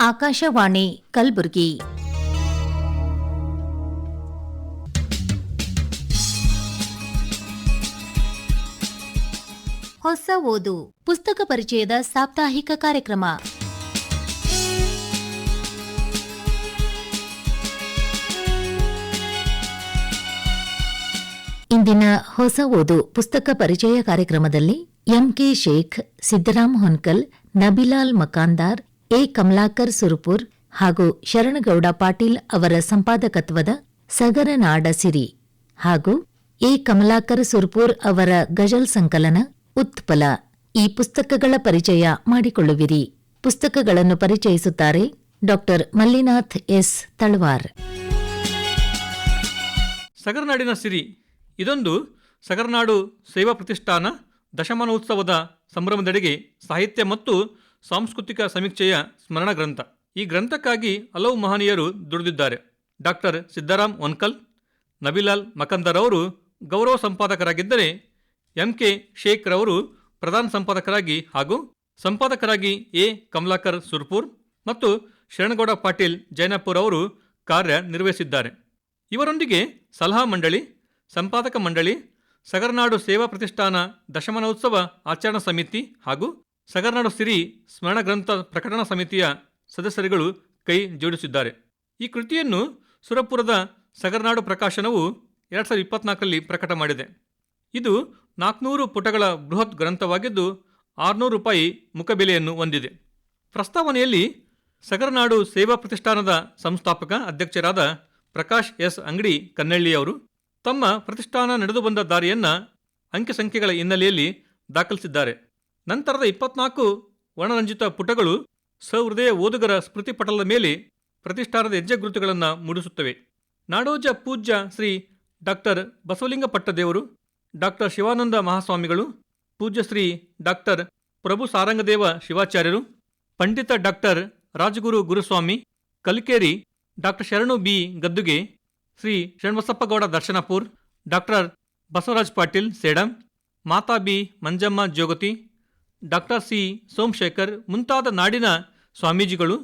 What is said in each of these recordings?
ಆಕಾಶವಾಣಿ ಕಲಬುರಗಿ. ಹೊಸ ಓದು, ಪುಸ್ತಕ ಪರಿಚಯದ ಸಾಪ್ತಾಹಿಕ ಕಾರ್ಯಕ್ರಮ. ಇಂದಿನ ಹೊಸ ಓದು, ಪುಸ್ತಕ ಪರಿಚಯ ಕಾರ್ಯಕ್ರಮದಲ್ಲಿ M K Sheikh Siddaram Honkal Nabilal Makandar A. Kamalakar Surapur ಹಾಗೂ ಶರಣಗೌಡ ಪಾಟೀಲ್ ಅವರ ಸಂಪಾದಕತ್ವದ ಸಗರನಾಡ ಸಿರಿ ಹಾಗೂ ಎ. ಕಮಲಾಕರ್ ಸುರ್ಪುರ್ ಅವರ ಗಜಲ್ ಸಂಕಲನ ಉತ್ಪಲ. ಈ ಪುಸ್ತಕಗಳ ಪರಿಚಯ ಮಾಡಿಕೊಳ್ಳುವಿರಿ. ಪುಸ್ತಕಗಳನ್ನು ಪರಿಚಯಿಸುತ್ತಾರೆ ಡಾಕ್ಟರ್ ಮಲ್ಲಿನಾಥ್ ಎಸ್. ತಳವಾರ್. ಸಗರನಾಡಿನ ಸಿರಿ. ಇದೊಂದು ಸಗರನಾಡು ಸೇವಾ ಪ್ರತಿಷ್ಠಾನ ದಶಮಾನೋತ್ಸವದ ಸಂಭ್ರಮದೆಡೆಗೆ ಸಾಹಿತ್ಯ ಮತ್ತು ಸಾಂಸ್ಕೃತಿಕ ಸಮೀಕ್ಷೆಯ ಸ್ಮರಣ ಗ್ರಂಥ. ಈ ಗ್ರಂಥಕ್ಕಾಗಿ ಹಲವು ಮಹನೀಯರು ದುಡಿದಿದ್ದಾರೆ. ಡಾಕ್ಟರ್ ಸಿದ್ದರಾಮ್ ಒನ್ಕಲ್, ನಬಿಲಾಲ್ ಮಕಂದರ್ ಅವರು ಗೌರವ ಸಂಪಾದಕರಾಗಿದ್ದರೆ ಎಂ ಕೆ ಶೇಖ್ ರವರು ಪ್ರಧಾನ ಸಂಪಾದಕರಾಗಿ ಹಾಗೂ ಸಂಪಾದಕರಾಗಿ ಎ. ಕಮಲಾಕರ್ ಸುರ್ಪುರ್ ಮತ್ತು ಶರಣಗೌಡ ಪಾಟೀಲ್ ಜೈನಪುರ್ ಅವರು ಕಾರ್ಯ ನಿರ್ವಹಿಸಿದ್ದಾರೆ ಇವರೊಂದಿಗೆ ಸಲಹಾ ಮಂಡಳಿ, ಸಂಪಾದಕ ಮಂಡಳಿ, ಸಗರನಾಡು ಸೇವಾ ಪ್ರತಿಷ್ಠಾನ ದಶಮಾನೋತ್ಸವ ಆಚರಣಾ ಸಮಿತಿ ಹಾಗೂ ಸಗರನಾಡು ಸಿರಿ ಸ್ಮರಣ ಗ್ರಂಥ ಪ್ರಕಟಣಾ ಸಮಿತಿಯ ಸದಸ್ಯರುಗಳು ಕೈ ಜೋಡಿಸಿದ್ದಾರೆ. ಈ ಕೃತಿಯನ್ನು ಸುರಪುರದ ಸಗರ್ನಾಡು ಪ್ರಕಾಶನವು ಎರಡು ಸಾವಿರದ ಇಪ್ಪತ್ನಾಲ್ಕರಲ್ಲಿ ಪ್ರಕಟ ಮಾಡಿದೆ. ಇದು ನಾಲ್ಕುನೂರು ಪುಟಗಳ ಬೃಹತ್ ಗ್ರಂಥವಾಗಿದ್ದು ಆರುನೂರು ರೂಪಾಯಿ ಮುಖಬೆಲೆಯನ್ನು ಹೊಂದಿದೆ. ಪ್ರಸ್ತಾವನೆಯಲ್ಲಿ ಸಗರನಾಡು ಸೇವಾ ಪ್ರತಿಷ್ಠಾನದ ಸಂಸ್ಥಾಪಕ ಅಧ್ಯಕ್ಷರಾದ ಪ್ರಕಾಶ್ ಎಸ್. ಅಂಗಡಿ ಕನ್ನಳ್ಳಿಯವರು ತಮ್ಮ ಪ್ರತಿಷ್ಠಾನ ನಡೆದು ಬಂದ ದಾರಿಯನ್ನು ಅಂಕಿಸಂಖ್ಯೆಗಳ ಹಿನ್ನೆಲೆಯಲ್ಲಿ ದಾಖಲಿಸಿದ್ದಾರೆ. ನಂತರದ ಇಪ್ಪತ್ನಾಲ್ಕು ವರ್ಣರಂಜಿತ ಪುಟಗಳು ಸಹೃದಯ ಓದುಗರ ಸ್ಮೃತಿ ಪಟಲದ ಮೇಲೆ ಪ್ರತಿಷ್ಠಾನದ ಹೆಜ್ಜೆಗುರುತುಗಳನ್ನು ಮೂಡಿಸುತ್ತವೆ. ನಾಡೋಜ ಪೂಜ್ಯ ಶ್ರೀ ಡಾಕ್ಟರ್ ಬಸವಲಿಂಗ ಪಟ್ಟದೇವರು ಡಾಕ್ಟರ್ ಶಿವಾನಂದ ಮಹಾಸ್ವಾಮಿಗಳು, ಪೂಜ್ಯ ಶ್ರೀ ಡಾಕ್ಟರ್ ಪ್ರಭು ಸಾರಂಗದೇವ ಶಿವಾಚಾರ್ಯರು, ಪಂಡಿತ doctor Rajaguru Guruswamy, Kalikeri doctor Sharanu B Gaddige, Shri Shanmukhappagouda Darshanapur, doctor Basavaraj Patil Sedam, Mata B Manjamma Jogati doctor C Somashekhar ಮುಂತಾದ ನಾಡಿನ ಸ್ವಾಮೀಜಿಗಳು,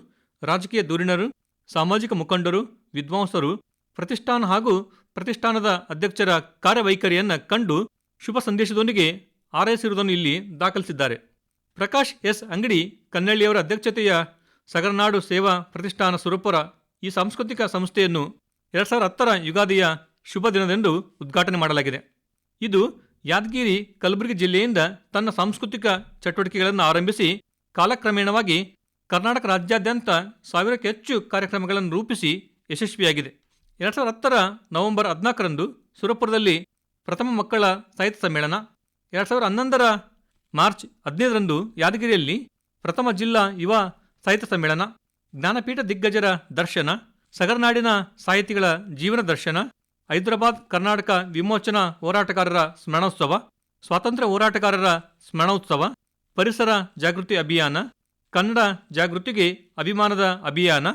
ರಾಜಕೀಯ ಧುರೀಣರು ಸಾಮಾಜಿಕ ಮುಖಂಡರು, ವಿದ್ವಾಂಸರು, ಪ್ರತಿಷ್ಠಾನ ಹಾಗೂ ಪ್ರತಿಷ್ಠಾನದ ಅಧ್ಯಕ್ಷರ ಕಾರ್ಯವೈಖರಿಯನ್ನು ಕಂಡು ಶುಭ ಸಂದೇಶದೊಂದಿಗೆ ಆರೈಸಿರುವುದನ್ನು ಇಲ್ಲಿ ದಾಖಲಿಸಿದ್ದಾರೆ. ಪ್ರಕಾಶ್ ಎಸ್. ಅಂಗಡಿ, ಕನ್ನಳ್ಳಿಯವರ ಅಧ್ಯಕ್ಷತೆಯ ಸಗರನಾಡು ಸೇವಾ ಪ್ರತಿಷ್ಠಾನ ಸ್ವರೂಪರ ಈ ಸಾಂಸ್ಕೃತಿಕ ಸಂಸ್ಥೆಯನ್ನು ಎರಡು ಸಾವಿರದ ಹತ್ತರ ಯುಗಾದಿಯ ಶುಭ ದಿನದಂದು ಉದ್ಘಾಟನೆ ಮಾಡಲಾಗಿದೆ. ಇದು ಯಾದಗಿರಿ ಕಲಬುರಗಿ ಜಿಲ್ಲೆಯಿಂದ ತನ್ನ ಸಾಂಸ್ಕೃತಿಕ ಚಟುವಟಿಕೆಗಳನ್ನು ಆರಂಭಿಸಿ ಕಾಲಕ್ರಮೇಣವಾಗಿ ಕರ್ನಾಟಕ ರಾಜ್ಯಾದ್ಯಂತ ಸಾವಿರಕ್ಕೆ ಹೆಚ್ಚು ಕಾರ್ಯಕ್ರಮಗಳನ್ನು ರೂಪಿಸಿ ಯಶಸ್ವಿಯಾಗಿದೆ. ಎರಡು ಸಾವಿರದ ಹತ್ತರ ನವೆಂಬರ್ ಹದಿನಾಲ್ಕರಂದು ಸುರಪುರದಲ್ಲಿ ಪ್ರಥಮ ಮಕ್ಕಳ ಸಾಹಿತ್ಯ ಸಮ್ಮೇಳನ. ಎರಡು ಸಾವಿರದ ಹನ್ನೊಂದರ ಮಾರ್ಚ್ ಹದಿನೈದರಂದು ಯಾದಗಿರಿಯಲ್ಲಿ ಪ್ರಥಮ ಜಿಲ್ಲಾ ಯುವ ಸಾಹಿತ್ಯ ಸಮ್ಮೇಳನ. ಜ್ಞಾನಪೀಠ ದಿಗ್ಗಜರ ದರ್ಶನ. ಸಗರನಾಡಿನ ಸಾಹಿತಿಗಳ ಜೀವನ ದರ್ಶನ. ಹೈದರಾಬಾದ್, ಕರ್ನಾಟಕ ವಿಮೋಚನಾ ಹೋರಾಟಗಾರರ ಸ್ಮರಣೋತ್ಸವ, ಸ್ವಾತಂತ್ರ್ಯ ಹೋರಾಟಗಾರರ ಸ್ಮರಣೋತ್ಸವ, ಪರಿಸರ ಜಾಗೃತಿ ಅಭಿಯಾನ, ಕನ್ನಡ ಜಾಗೃತಿಗೆ ಅಭಿಮಾನದ ಅಭಿಯಾನ.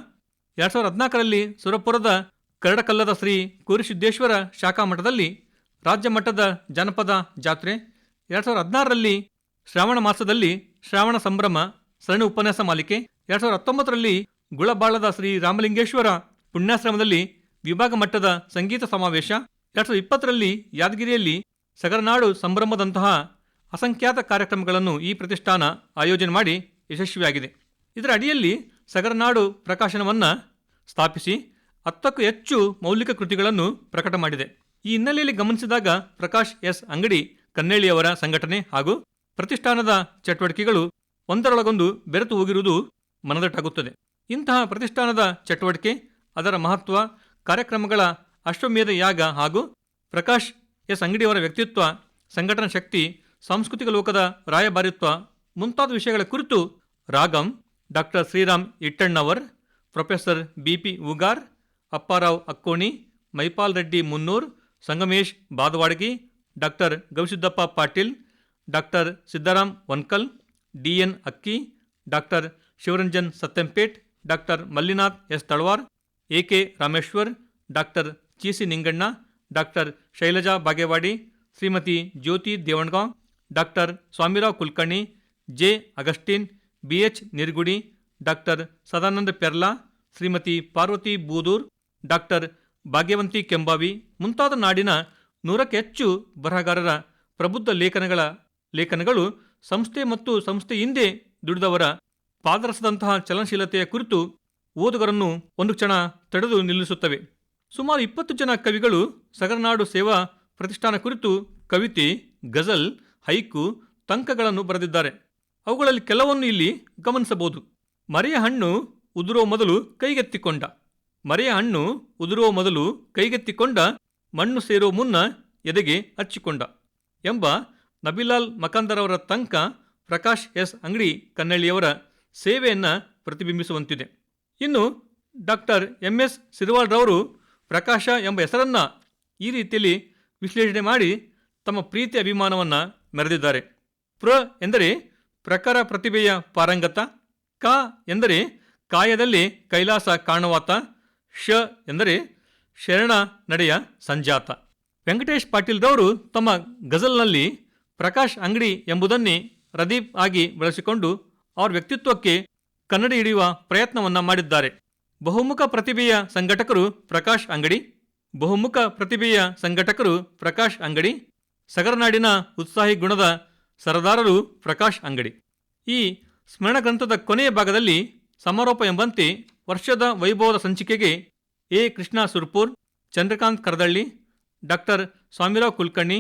ಎರಡ್ ಸಾವಿರದ ಹದಿನಾಲ್ಕರಲ್ಲಿ ಸುರಪುರದ ಕರಡಕಲ್ಲದ ಶ್ರೀ ಕುರಿಸಿದ್ದೇಶ್ವರ ಶಾಖಾ ಮಠದಲ್ಲಿ ರಾಜ್ಯ ಮಟ್ಟದ ಜನಪದ ಜಾತ್ರೆ. ಎರಡ್ ಸಾವಿರದ ಹದಿನಾರರಲ್ಲಿ ಶ್ರಾವಣ ಮಾಸದಲ್ಲಿ ಶ್ರಾವಣ ಸಂಭ್ರಮ, ಸರಣಿ ಉಪನ್ಯಾಸ ಮಾಲಿಕೆ. ಎರಡ್ ಸಾವಿರದ ಹತ್ತೊಂಬತ್ತರಲ್ಲಿ ಗುಳಬಾಳದ ಶ್ರೀ ರಾಮಲಿಂಗೇಶ್ವರ ಪುಣ್ಯಾಶ್ರಮದಲ್ಲಿ ವಿಭಾಗ ಮಟ್ಟದ ಸಂಗೀತ ಸಮಾವೇಶ. ಎರಡ್ ಸಾವಿರದ ಇಪ್ಪತ್ತರಲ್ಲಿ ಯಾದಗಿರಿಯಲ್ಲಿ ಸಗರನಾಡು ಸಂಭ್ರಮದಂತಹ ಅಸಂಖ್ಯಾತ ಕಾರ್ಯಕ್ರಮಗಳನ್ನು ಈ ಪ್ರತಿಷ್ಠಾನ ಆಯೋಜನೆ ಮಾಡಿ ಯಶಸ್ವಿಯಾಗಿದೆ. ಇದರ ಅಡಿಯಲ್ಲಿ ಸಗರನಾಡು ಪ್ರಕಾಶನವನ್ನು ಸ್ಥಾಪಿಸಿ ಹತ್ತಕ್ಕೂ ಹೆಚ್ಚು ಮೌಲಿಕ ಕೃತಿಗಳನ್ನು ಪ್ರಕಟ ಮಾಡಿದೆ. ಈ ಹಿನ್ನೆಲೆಯಲ್ಲಿ ಗಮನಿಸಿದಾಗ ಪ್ರಕಾಶ್ ಎಸ್. ಅಂಗಡಿ ಕನ್ನೇಳಿಯವರ ಸಂಘಟನೆ ಹಾಗೂ ಪ್ರತಿಷ್ಠಾನದ ಚಟುವಟಿಕೆಗಳು ಒಂದರೊಳಗೊಂದು ಬೆರೆತು ಹೋಗಿರುವುದು ಮನದಟ್ಟಾಗುತ್ತದೆ. ಇಂತಹ ಪ್ರತಿಷ್ಠಾನದ ಚಟುವಟಿಕೆ, ಅದರ ಮಹತ್ವ ಕಾರ್ಯಕ್ರಮಗಳ ಅಶ್ವಮೇಧ ಯಾಗ ಹಾಗೂ ಪ್ರಕಾಶ್ ಎಸ್. ಅಂಗಡಿಯವರ ವ್ಯಕ್ತಿತ್ವ, ಸಂಘಟನಾ ಶಕ್ತಿ, ಸಾಂಸ್ಕೃತಿಕ ಲೋಕದ ರಾಯಭಾರಿತ್ವ ಮುಂತಾದ ವಿಷಯಗಳ ಕುರಿತು Ragam, doctor Shriram Ittannavar, professor B P Ugar, Apparao Akkoni, Maipal Reddy Munnur, Sangamesh Badavadagi, doctor Gavisiddappa Patil, doctor Siddaram Vankal D N Akki, doctor Shivaranjan Satyampet, doctor Mallinath S. Talawar A K Rameshwar, doctor C C Ninganna, doctor Shailaja Bagewadi, Shrimati Jyoti Devangaon, doctor Swamirao Kulkarni, J Augustine B H Nirgudi, doctor Sadananda Perla, Shrimati Parvati Budur, doctor Bhagyavanti Kembhavi ಮುಂತಾದ ನಾಡಿನ ನೂರಕ್ಕೆ ಹೆಚ್ಚು ಬರಹಗಾರರ ಪ್ರಬುದ್ಧ ಲೇಖನಗಳ ಲೇಖನಗಳು ಸಂಸ್ಥೆ ಮತ್ತು ಸಂಸ್ಥೆ ಹಿಂದೆ ದುಡಿದವರ ಪಾದರಸದಂತಹ ಚಲನಶೀಲತೆಯ ಕುರಿತು ಓದುಗರನ್ನು ಒಂದು ಕ್ಷಣ ತಡೆದು ನಿಲ್ಲಿಸುತ್ತವೆ. ಸುಮಾರು ಇಪ್ಪತ್ತು ಜನ ಕವಿಗಳು ಸಗರನಾಡು ಸೇವಾ ಪ್ರತಿಷ್ಠಾನ ಕುರಿತು ಕವಿತೆ, ಗಜಲ್, ಹೈಕು, ತಂಕಗಳನ್ನು ಬರೆದಿದ್ದಾರೆ. ಅವುಗಳಲ್ಲಿ ಕೆಲವನ್ನು ಇಲ್ಲಿ ಗಮನಿಸಬಹುದು. ಮರೆಯ ಹಣ್ಣು ಉದುರೋ ಮೊದಲು ಕೈಗೆತ್ತಿಕೊಂಡ. ಮರೆಯ ಹಣ್ಣು ಉದುರೋ ಮೊದಲು ಕೈಗೆತ್ತಿಕೊಂಡ, ಮಣ್ಣು ಸೇರೋ ಮುನ್ನ ಎದೆಗೆ ಹಚ್ಚಿಕೊಂಡ ಎಂಬ ನಬಿಲಾಲ್ ಮಕಂದರವರ ತಂಕ ಪ್ರಕಾಶ್ ಎಸ್ ಅಂಗಡಿ ಕನ್ನಳ್ಳಿಯವರ ಸೇವೆಯನ್ನು ಪ್ರತಿಬಿಂಬಿಸುವಂತಿದೆ. ಇನ್ನು ಡಾಕ್ಟರ್ ಎಂ ಎಸ್ ಸಿರ್ವಾಳ್ರವರು ಪ್ರಕಾಶ ಎಂಬ ಹೆಸರನ್ನು ಈ ರೀತಿಯಲ್ಲಿ ವಿಶ್ಲೇಷಣೆ ಮಾಡಿ ತಮ್ಮ ಪ್ರೀತಿ ಅಭಿಮಾನವನ್ನು ಮೆರೆದಿದ್ದಾರೆ. ಪ್ರ ಎಂದರೆ ಪ್ರಖರ ಪ್ರತಿಭೆಯ ಪಾರಂಗತ, ಕ ಎಂದರೆ ಕಾಯದಲ್ಲಿ ಕೈಲಾಸ ಕಾಣುವಾತ, ಶ ಎಂದರೆ ಶರಣ ನಡೆಯ ಸಂಜಾತ. ವೆಂಕಟೇಶ್ ಪಾಟೀಲ್ರವರು ತಮ್ಮ ಗಜಲ್ನಲ್ಲಿ ಪ್ರಕಾಶ್ ಅಂಗಡಿ ಎಂಬುದನ್ನೇ ರದೀಪ್ ಆಗಿ ಬಳಸಿಕೊಂಡು ಅವರ ವ್ಯಕ್ತಿತ್ವಕ್ಕೆ ಕನ್ನಡಿ ಹಿಡಿಯುವ ಪ್ರಯತ್ನವನ್ನ ಮಾಡಿದ್ದಾರೆ. ಬಹುಮುಖ ಪ್ರತಿಭೆಯ ಸಂಘಟಕರು ಪ್ರಕಾಶ್ ಅಂಗಡಿ, ಬಹುಮುಖ ಪ್ರತಿಭೆಯ ಸಂಘಟಕರು ಪ್ರಕಾಶ್ ಅಂಗಡಿ, ಸಗರನಾಡಿನ ಉತ್ಸಾಹಿ ಗುಣದ ಸರದಾರರು ಪ್ರಕಾಶ್ ಅಂಗಡಿ. ಈ ಸ್ಮರಣ ಗ್ರಂಥದ ಕೊನೆಯ ಭಾಗದಲ್ಲಿ ಸಮಾರೋಪ ಎಂಬಂತೆ ವರ್ಷದ ವೈಭವದ ಸಂಚಿಕೆಗೆ A. Krishna Surpur, Chandrakant Karadalli, doctor Swamirao Kulkarni,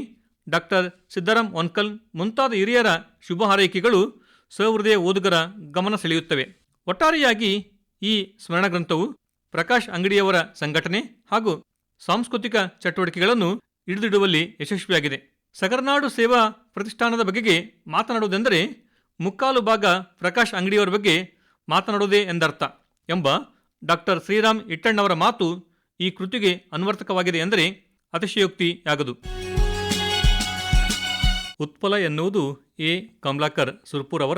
doctor Siddaram Onkal ಮುಂತಾದ ಹಿರಿಯರ ಶುಭ ಹಾರೈಕೆಗಳು ಸಹೃದಯ ಓದುಗರ ಗಮನ ಸೆಳೆಯುತ್ತವೆ. ಒಟ್ಟಾರೆಯಾಗಿ ಈ ಸ್ಮರಣ ಗ್ರಂಥವು ಪ್ರಕಾಶ್ ಅಂಗಡಿಯವರ ಸಂಘಟನೆ ಹಾಗೂ ಸಾಂಸ್ಕೃತಿಕ ಚಟುವಟಿಕೆಗಳನ್ನು ಹಿಡಿದಿಡುವಲ್ಲಿ ಯಶಸ್ವಿಯಾಗಿದೆ. ಸಗರನಾಡು ಸೇವಾ ಪ್ರತಿಷ್ಠಾನದ ಬಗೆಗೆ ಮಾತನಾಡುವುದೆಂದರೆ ಮುಕ್ಕಾಲು ಭಾಗ ಪ್ರಕಾಶ್ ಅಂಗಡಿಯವರ ಬಗ್ಗೆ ಮಾತನಾಡುವುದೇ ಎಂದರ್ಥ ಎಂಬ ಡಾಕ್ಟರ್ ಶ್ರೀರಾಮ್ ಇಟ್ಟಣ್ಣವರ ಮಾತು ಈ ಕೃತಿಗೆ ಅನ್ವರ್ತಕವಾಗಿದೆ ಎಂದರೆ ಅತಿಶಯೋಕ್ತಿಯಾಗದು. ಉತ್ಪಲ ಎನ್ನುವುದು ಎ. ಕಮಲಾಕರ್ ಸುರ್ಪುರ್ ಅವರ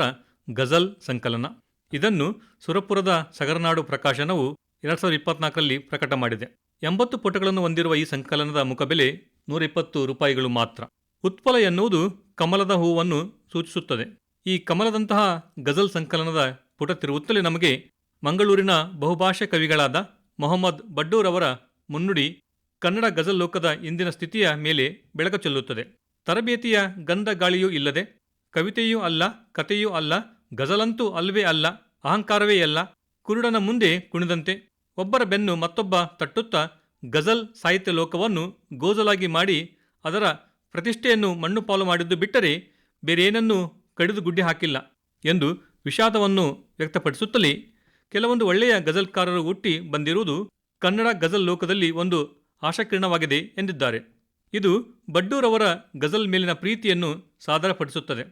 ಗಜಲ್ ಸಂಕಲನ. ಇದನ್ನು ಸುರಪುರದ ಸಗರನಾಡು ಪ್ರಕಾಶನವು ಎರಡ್ ಸಾವಿರದ ಇಪ್ಪತ್ನಾಲ್ಕರಲ್ಲಿ ಪ್ರಕಟ ಮಾಡಿದೆ. ಎಂಬತ್ತು ಪುಟಗಳನ್ನು ಹೊಂದಿರುವ ಈ ಸಂಕಲನದ ಮುಖಬೆಲೆ ನೂರ ಇಪ್ಪತ್ತು ರೂಪಾಯಿಗಳು ಮಾತ್ರ. ಉತ್ಪಲ ಎನ್ನುವುದು ಕಮಲದ ಹೂವನ್ನು ಸೂಚಿಸುತ್ತದೆ. ಈ ಕಮಲದಂತಹ ಗಜಲ್ ಸಂಕಲನದ ಪುಟ ತಿರುವುತ್ತಲೇ ನಮಗೆ ಮಂಗಳೂರಿನ ಬಹುಭಾಷಾ ಕವಿಗಳಾದ ಮೊಹಮ್ಮದ್ ಬಡ್ಡೂರ್ ಅವರ ಮುನ್ನುಡಿ ಕನ್ನಡ ಗಜಲ್ ಲೋಕದ ಇಂದಿನ ಸ್ಥಿತಿಯ ಮೇಲೆ ಬೆಳಕು ಚೆಲ್ಲುತ್ತದೆ. ತರಬೇತಿಯ ಗಂಧ ಗಾಳಿಯೂ ಇಲ್ಲದೆ ಕವಿತೆಯೂ ಅಲ್ಲ, ಕಥೆಯೂ ಅಲ್ಲ ಗಜಲಂತೂ ಅಲ್ವೇ ಅಲ್ಲ, ಅಹಂಕಾರವೇ ಅಲ್ಲ. ಕುರುಡನ ಮುಂದೆ ಕುಣಿದಂತೆ ಒಬ್ಬರ ಬೆನ್ನು ಮತ್ತೊಬ್ಬ ತಟ್ಟುತ್ತಾ ಗಜಲ್ ಸಾಹಿತ್ಯ ಲೋಕವನ್ನು ಗೋಜಲಾಗಿ ಮಾಡಿ ಅದರ ಪ್ರತಿಷ್ಠೆಯನ್ನು ಮಣ್ಣು ಪಾಲು ಮಾಡಿದ್ದು ಬಿಟ್ಟರೆ ಬೇರೇನನ್ನೂ ಕಡಿದು ಗುಡ್ಡಿ ಹಾಕಿಲ್ಲ ಎಂದು ವಿಷಾದವನ್ನು ವ್ಯಕ್ತಪಡಿಸುತ್ತಲೇ ಕೆಲವೊಂದು ಒಳ್ಳೆಯ ಗಜಲ್ಕಾರರು ಹುಟ್ಟಿ ಬಂದಿರುವುದು ಕನ್ನಡ ಗಜಲ್ ಲೋಕದಲ್ಲಿ ಒಂದು ಆಶಾಕಿರಣವಾಗಿದೆ ಎಂದಿದ್ದಾರೆ. ಇದು ಬಡ್ಡೂರವರ ಗಜಲ್ ಮೇಲಿನ ಪ್ರೀತಿಯನ್ನು ಸಾದರಪಡಿಸುತ್ತದೆ.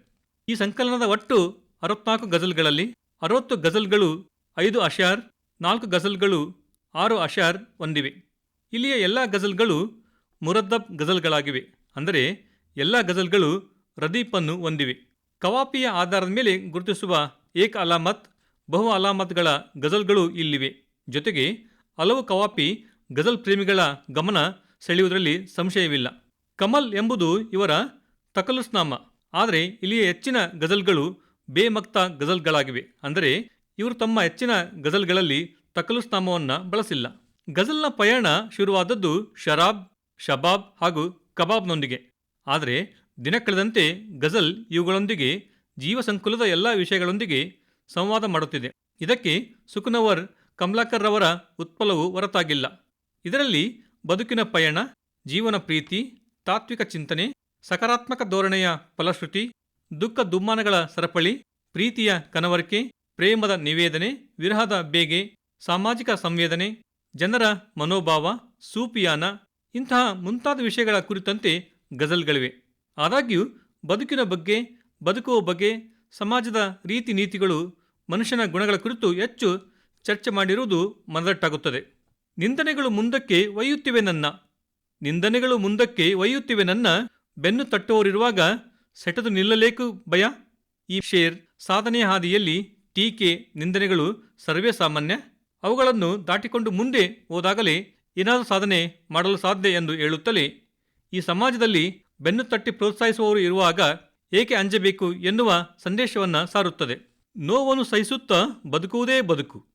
ಈ ಸಂಕಲನದ ಒಟ್ಟು ಅರವತ್ನಾಲ್ಕು ಗಜಲ್ಗಳಲ್ಲಿ ಅರವತ್ತು ಗಜಲ್ಗಳು ಐದು ಅಷಾರ್ ನಾಲ್ಕು ಗಜಲ್ಗಳು ಆರು ಅಷಾರ್ ಹೊಂದಿವೆ. ಇಲ್ಲಿಯ ಎಲ್ಲ ಗಜಲ್ಗಳು ಮುರದ್ದಬ್ ಗಜಲ್ಗಳಾಗಿವೆ. ಅಂದರೆ ಎಲ್ಲ ಗಜಲ್ಗಳು ರದೀಪನ್ನು ಹೊಂದಿವೆ. ಕವಾಪಿಯ ಆಧಾರದ ಮೇಲೆ ಗುರುತಿಸುವ ಏಕ ಅಲಾಮತ್, ಬಹು ಅಲಾಮತ್ಗಳ ಗಜಲ್ಗಳು ಇಲ್ಲಿವೆ. ಜೊತೆಗೆ ಹಲವು ಕವಾಪಿ ಗಜಲ್ ಪ್ರೇಮಿಗಳ ಗಮನ ಸೆಳೆಯುವುದರಲ್ಲಿ ಸಂಶಯವಿಲ್ಲ. ಕಮಲ್ ಎಂಬುದು ಇವರ ತಕಲುಸ್ನಾಮ. ಆದರೆ ಇಲ್ಲಿಯ ಹೆಚ್ಚಿನ ಗಜಲ್ಗಳು ಬೇಮಕ್ತ ಗಜಲ್ಗಳಾಗಿವೆ. ಅಂದರೆ ಇವರು ತಮ್ಮ ಹೆಚ್ಚಿನ ಗಜಲ್ಗಳಲ್ಲಿ ತಕಲುಸ್ನಾಮವನ್ನು ಬಳಸಿಲ್ಲ. ಗಜಲ್ನ ಪಯಣ ಶುರುವಾದದ್ದು ಶರಾಬ್, ಶಬಾಬ್ ಹಾಗೂ ಕಬಾಬ್ನೊಂದಿಗೆ. ಆದರೆ ದಿನ ಕಳೆದಂತೆ ಗಜಲ್ ಇವುಗಳೊಂದಿಗೆ ಜೀವ ಸಂಕುಲದ ಎಲ್ಲ ವಿಷಯಗಳೊಂದಿಗೆ ಸಂವಾದ ಮಾಡುತ್ತಿದೆ. ಇದಕ್ಕೆ ಸುಖನವರ್ ಕಮಲಾಕರ್ ರವರ ಉತ್ಪಲವು ಹೊರತಾಗಿಲ್ಲ. ಇದರಲ್ಲಿ ಬದುಕಿನ ಪಯಣ, ಜೀವನ ಪ್ರೀತಿ, ತಾತ್ವಿಕ ಚಿಂತನೆ, ಸಕಾರಾತ್ಮಕ ಧೋರಣೆಯ ಫಲಶ್ರುತಿ ದುಃಖ ದುಮ್ಮಾನಗಳ ಸರಪಳಿ, ಪ್ರೀತಿಯ ಕನವರಿಕೆ, ಪ್ರೇಮದ ನಿವೇದನೆ, ವಿರಹದ ಬೇಗೆ, ಸಾಮಾಜಿಕ ಸಂವೇದನೆ, ಜನರ ಮನೋಭಾವ, ಸೂಪಿಯಾನ, ಇಂತಹ ಮುಂತಾದ ವಿಷಯಗಳ ಕುರಿತಂತೆ ಗಜಲ್ಗಳಿವೆ. ಆದಾಗ್ಯೂ, ಬದುಕಿನ ಬಗ್ಗೆ, ಬದುಕುವ ಬಗ್ಗೆ, ಸಮಾಜದ ರೀತಿ ನೀತಿಗಳು, ಮನುಷ್ಯನ ಗುಣಗಳ ಕುರಿತು ಹೆಚ್ಚು ಚರ್ಚೆ ಮಾಡಿರುವುದು ಮನದಟ್ಟಾಗುತ್ತದೆ. ನಿಂದನೆಗಳು ಮುಂದಕ್ಕೆ ಒಯ್ಯುತ್ತಿವೆ ನನ್ನ. ನಿಂದನೆಗಳು ಮುಂದಕ್ಕೆ ಒಯ್ಯುತ್ತಿವೆ ನನ್ನ. ಬೆನ್ನು ತಟ್ಟುವವರಿರುವಾಗ ಸೆಟದು ನಿಲ್ಲಲೇಕು ಭಯ? ಈ ಶೇರ್ ಸಾಧನೆಯ ಹಾದಿಯಲ್ಲಿ ಟೀಕೆ, ನಿಂದನೆಗಳು ಸರ್ವೇ ಸಾಮಾನ್ಯ ಅವುಗಳನ್ನು ದಾಟಿಕೊಂಡು ಮುಂದೆ ಹೋದಾಗಲೇ ಏನಾದರೂ ಸಾಧನೆ ಮಾಡಲು ಸಾಧ್ಯ ಎಂದು ಹೇಳುತ್ತಲೇ, ಈ ಸಮಾಜದಲ್ಲಿ ಬೆನ್ನು ತಟ್ಟಿ ಪ್ರೋತ್ಸಾಹಿಸುವವರು ಇರುವಾಗ ಏಕೆ ಅಂಜಬೇಕು ಎನ್ನುವ ಸಂದೇಶವನ್ನು ಸಾರುತ್ತದೆ. ನೋವನ್ನು ಸಹಿಸುತ್ತಾ ಬದುಕುವುದೇ ಬದುಕು.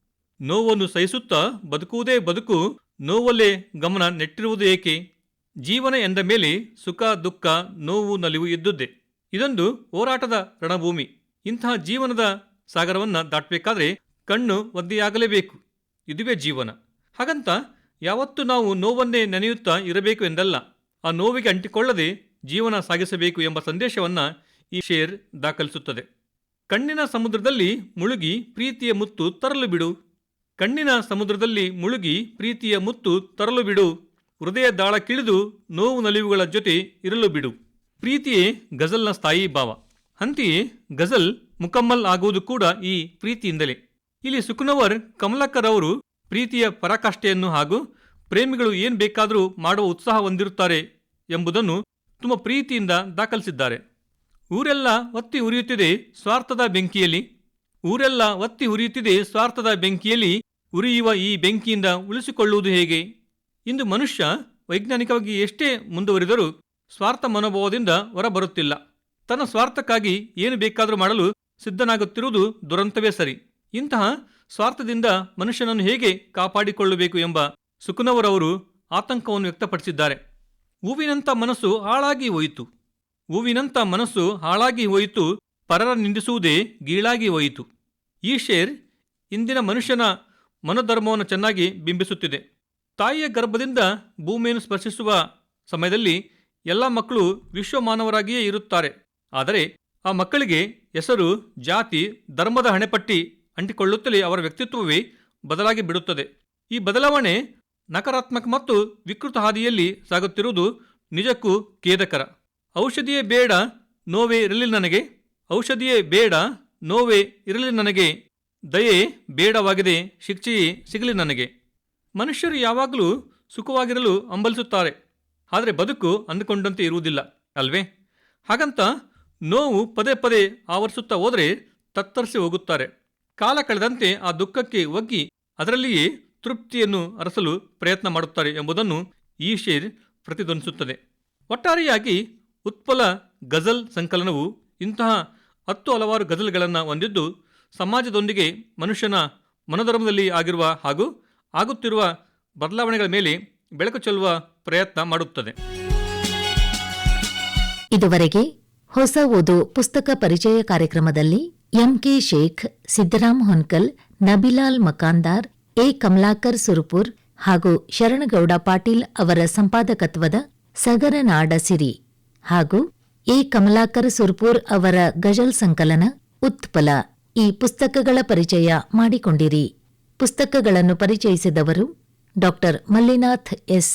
ನೋವನ್ನು ಸಹಿಸುತ್ತಾ ಬದುಕುವುದೇ ಬದುಕು, ನೋವಲ್ಲೇ ಗಮನ ನೆಟ್ಟಿರುವುದು ಏಕೆ? ಜೀವನ ಎಂದ ಮೇಲೆ ಸುಖ, ದುಃಖ, ನೋವು, ನಲಿವು ಇದ್ದುದೇ ಇದೊಂದು ಹೋರಾಟದ ರಣಭೂಮಿ. ಇಂತಹ ಜೀವನದ ಸಾಗರವನ್ನು ದಾಟಬೇಕಾದ್ರೆ ಕಣ್ಣು ಒದ್ದೆಯಾಗಲೇಬೇಕು, ಇದುವೇ ಜೀವನ. ಹಾಗಂತ ಯಾವತ್ತೂ ನಾವು ನೋವನ್ನೇ ನೆನೆಯುತ್ತಾ ಇರಬೇಕು ಎಂದಲ್ಲ, ಆ ನೋವಿಗೆ ಅಂಟಿಕೊಳ್ಳದೆ ಜೀವನ ಸಾಗಿಸಬೇಕು ಎಂಬ ಸಂದೇಶವನ್ನ ಈ ಶೇರ್ ದಾಖಲಿಸುತ್ತದೆ. ಕಣ್ಣಿನ ಸಮುದ್ರದಲ್ಲಿ ಮುಳುಗಿ ಪ್ರೀತಿಯ ಮುತ್ತು ತರಲು ಬಿಡು. ಕಣ್ಣಿನ ಸಮುದ್ರದಲ್ಲಿ ಮುಳುಗಿ ಪ್ರೀತಿಯ ಮುತ್ತು ತರಲು ಬಿಡು. ಹೃದಯ ದಾಳ ಕಿಳಿದು ನೋವು ನಲಿವುಗಳ ಜೊತೆ ಇರಲು ಬಿಡು. ಪ್ರೀತಿಯೇ ಗಜಲ್ನ ಸ್ಥಾಯಿ ಭಾವ. ಅಂತೆಯೇ ಗಜಲ್ ಮುಕಮ್ಮಲ್ ಆಗುವುದು ಕೂಡ ಈ ಪ್ರೀತಿಯಿಂದಲೇ. ಇಲ್ಲಿ ಸುಖನವರ್ ಕಮಲಾಕರ್ ಅವರು ಪ್ರೀತಿಯ ಪರಾಕಾಷ್ಠೆಯನ್ನು ಹಾಗೂ ಪ್ರೇಮಿಗಳು ಏನ್ ಬೇಕಾದರೂ ಮಾಡುವ ಉತ್ಸಾಹ ಹೊಂದಿರುತ್ತಾರೆ ಎಂಬುದನ್ನು ತುಂಬ ಪ್ರೀತಿಯಿಂದ ದಾಖಲಿಸಿದ್ದಾರೆ. ಊರೆಲ್ಲ ಒತ್ತಿ ಉರಿಯುತ್ತಿದೆ ಸ್ವಾರ್ಥದ ಬೆಂಕಿಯಲ್ಲಿ. ಊರೆಲ್ಲ ಒತ್ತಿ ಉರಿಯುತ್ತಿದೆ ಸ್ವಾರ್ಥದ ಬೆಂಕಿಯಲ್ಲಿ ಉರಿಯುವ ಈ ಬೆಂಕಿಯಿಂದ ಉಳಿಸಿಕೊಳ್ಳುವುದು ಹೇಗೆ? ಇಂದು ಮನುಷ್ಯ ವೈಜ್ಞಾನಿಕವಾಗಿ ಎಷ್ಟೇ ಮುಂದುವರಿದರೂ ಸ್ವಾರ್ಥ ಮನೋಭಾವದಿಂದ ಹೊರಬರುತ್ತಿಲ್ಲ. ತನ್ನ ಸ್ವಾರ್ಥಕ್ಕಾಗಿ ಏನು ಬೇಕಾದರೂ ಮಾಡಲು ಸಿದ್ಧನಾಗುತ್ತಿರುವುದು ದುರಂತವೇ ಸರಿ. ಇಂತಹ ಸ್ವಾರ್ಥದಿಂದ ಮನುಷ್ಯನನ್ನು ಹೇಗೆ ಕಾಪಾಡಿಕೊಳ್ಳಬೇಕು ಎಂಬ ಸುಕುನವರವರು ಆತಂಕವನ್ನು ವ್ಯಕ್ತಪಡಿಸಿದ್ದಾರೆ. ಹೂವಿನಂಥ ಮನಸ್ಸು ಹಾಳಾಗಿ ಹೋಯಿತು. ಹೂವಿನಂಥ ಮನಸ್ಸು ಹಾಳಾಗಿ ಹೋಯಿತು, ಪರರ ನಿಂದಿಸುವುದೇ ಗೀಳಾಗಿ ಹೋಯಿತು. ಈ ಶೇರ್ ಇಂದಿನ ಮನುಷ್ಯನ ಮನೋಧರ್ಮವನ್ನು ಚೆನ್ನಾಗಿ ಬಿಂಬಿಸುತ್ತಿದೆ. ತಾಯಿಯ ಗರ್ಭದಿಂದ ಭೂಮಿಯನ್ನು ಸ್ಪರ್ಶಿಸುವ ಸಮಯದಲ್ಲಿ ಎಲ್ಲ ಮಕ್ಕಳು ವಿಶ್ವಮಾನವರಾಗಿಯೇ ಇರುತ್ತಾರೆ. ಆದರೆ ಆ ಮಕ್ಕಳಿಗೆ ಹೆಸರು, ಜಾತಿ, ಧರ್ಮದ ಹಣೆಪಟ್ಟಿ ಅಂಟಿಕೊಳ್ಳುತ್ತಲೇ ಅವರ ವ್ಯಕ್ತಿತ್ವವೇ ಬದಲಾಗಿ ಬಿಡುತ್ತದೆ. ಈ ಬದಲಾವಣೆ ನಕಾರಾತ್ಮಕ ಮತ್ತು ವಿಕೃತ ಹಾದಿಯಲ್ಲಿ ಸಾಗುತ್ತಿರುವುದು ನಿಜಕ್ಕೂ ಖೇದಕರ. ಔಷಧಿಯೇ ಬೇಡ, ನೋವೇ ಇರಲಿ ನನಗೆ. ಔಷಧಿಯೇ ಬೇಡ, ನೋವೇ ಇರಲಿ ನನಗೆ. ದಯೆ ಬೇಡವಾಗಿದೆ, ಶಿಕ್ಷೆಯೇ ಸಿಗಲಿ ನನಗೆ. ಮನುಷ್ಯರು ಯಾವಾಗಲೂ ಸುಖವಾಗಿರಲು ಹಂಬಲಿಸುತ್ತಾರೆ. ಆದರೆ ಬದುಕು ಅಂದುಕೊಂಡಂತೆ ಇರುವುದಿಲ್ಲ, ಅಲ್ವೇ? ಹಾಗಂತ ನೋವು ಪದೇ ಪದೇ ಆವರಿಸುತ್ತಾ ಹೋದರೆ ತತ್ತರಿಸಿ ಹೋಗುತ್ತಾರೆ. ಕಾಲ ಕಳೆದಂತೆ ಆ ದುಃಖಕ್ಕೆ ಒಗ್ಗಿ ಅದರಲ್ಲಿಯೇ ತೃಪ್ತಿಯನ್ನು ಅರಸಲು ಪ್ರಯತ್ನ ಮಾಡುತ್ತಾರೆ ಎಂಬುದನ್ನು ಈ ಶೇರ್ ಪ್ರತಿಧ್ವನಿಸುತ್ತದೆ. ಒಟ್ಟಾರೆಯಾಗಿ ಉತ್ಪಲ ಗಜಲ್ ಸಂಕಲನವು ಇಂತಹ ಹತ್ತು ಹಲವಾರು ಗಜಲ್ಗಳನ್ನು ಹೊಂದಿದ್ದು ಸಮಾಜದೊಂದಿಗೆ ಮನುಷ್ಯನ ಮನೋಧರ್ಮದಲ್ಲಿ ಆಗಿರುವ ಹಾಗೂ ಆಗುತ್ತಿರುವ ಬದಲಾವಣೆಗಳ ಮೇಲೆ ಬೆಳಕು ಚೆಲ್ಲುವ ಪ್ರಯತ್ನ ಮಾಡುತ್ತದೆ. ಇದುವರೆಗೆ ಹೊಸ ಓದು ಪುಸ್ತಕ ಪರಿಚಯ ಕಾರ್ಯಕ್ರಮದಲ್ಲಿ M K Sheikh, Siddaram Honkal, Nabilal Makandar, A Kamalakar Surupur ಹಾಗೂ ಶರಣಗೌಡ ಪಾಟೀಲ್ ಅವರ ಸಂಪಾದಕತ್ವದ ಸಗರನಾಡ ಸಿರಿ ಹಾಗೂ ಎ ಕಮಲಾಕರ್ ಸುರ್ಪುರ್ ಅವರ ಗಜಲ್ ಸಂಕಲನ ಉತ್ಪಲ ಈ ಪುಸ್ತಕಗಳ ಪರಿಚಯ ಮಾಡಿಕೊಂಡಿರಿ. ಪುಸ್ತಕಗಳನ್ನು ಪರಿಚಯಿಸಿದವರು ಡಾಕ್ಟರ್ ಮಲ್ಲಿನಾಥ್ ಎಸ್.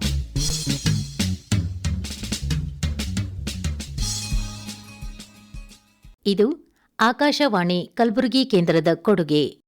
ಇದು ಆಕಾಶವಾಣಿ ಕಲಬುರಗಿ ಕೇಂದ್ರದ ಕೊಡುಗೆ.